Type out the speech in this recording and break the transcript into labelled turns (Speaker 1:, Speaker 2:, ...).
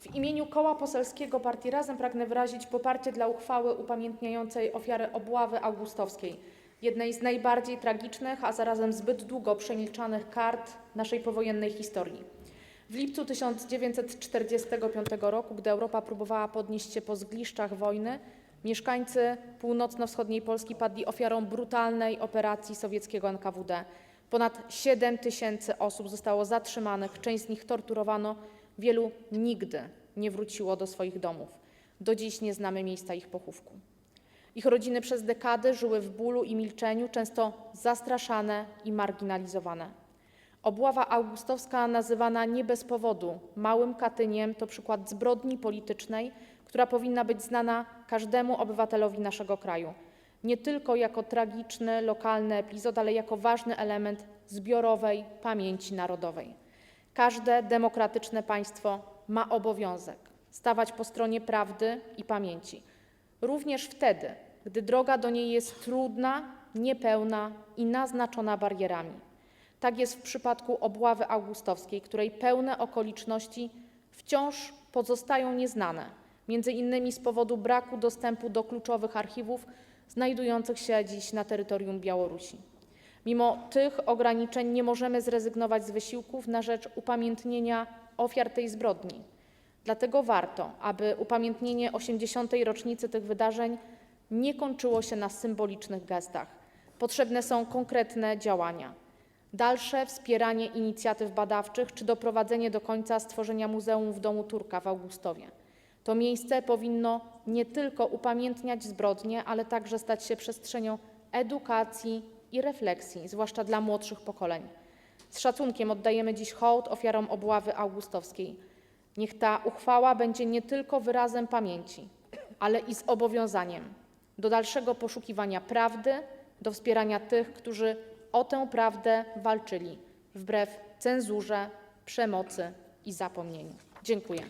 Speaker 1: W imieniu Koła Poselskiego Partii Razem pragnę wyrazić poparcie dla uchwały upamiętniającej ofiary obławy augustowskiej, jednej z najbardziej tragicznych, a zarazem zbyt długo przemilczanych kart naszej powojennej historii. W lipcu 1945 roku, gdy Europa próbowała podnieść się po zgliszczach wojny, mieszkańcy północno-wschodniej Polski padli ofiarą brutalnej operacji sowieckiego NKWD. Ponad 7 tysięcy osób zostało zatrzymanych, część z nich torturowano, wielu nigdy nie wróciło do swoich domów. Do dziś nie znamy miejsca ich pochówku. Ich rodziny przez dekady żyły w bólu i milczeniu, często zastraszane i marginalizowane. Obława augustowska, nazywana nie bez powodu Małym Katyniem, to przykład zbrodni politycznej, która powinna być znana każdemu obywatelowi naszego kraju. Nie tylko jako tragiczny, lokalny epizod, ale jako ważny element zbiorowej pamięci narodowej. Każde demokratyczne państwo ma obowiązek stawać po stronie prawdy i pamięci, również wtedy, gdy droga do niej jest trudna, niepełna i naznaczona barierami. Tak jest w przypadku obławy augustowskiej, której pełne okoliczności wciąż pozostają nieznane, między innymi z powodu braku dostępu do kluczowych archiwów znajdujących się dziś na terytorium Białorusi. Mimo tych ograniczeń nie możemy zrezygnować z wysiłków na rzecz upamiętnienia ofiar tej zbrodni. Dlatego warto, aby upamiętnienie 80. rocznicy tych wydarzeń nie kończyło się na symbolicznych gestach. Potrzebne są konkretne działania. Dalsze wspieranie inicjatyw badawczych czy doprowadzenie do końca stworzenia Muzeum w Domu Turka w Augustowie. To miejsce powinno nie tylko upamiętniać zbrodnie, ale także stać się przestrzenią edukacji i refleksji, zwłaszcza dla młodszych pokoleń. Z szacunkiem oddajemy dziś hołd ofiarom obławy augustowskiej. Niech ta uchwała będzie nie tylko wyrazem pamięci, ale i zobowiązaniem do dalszego poszukiwania prawdy, do wspierania tych, którzy o tę prawdę walczyli wbrew cenzurze, przemocy i zapomnieniu. Dziękuję.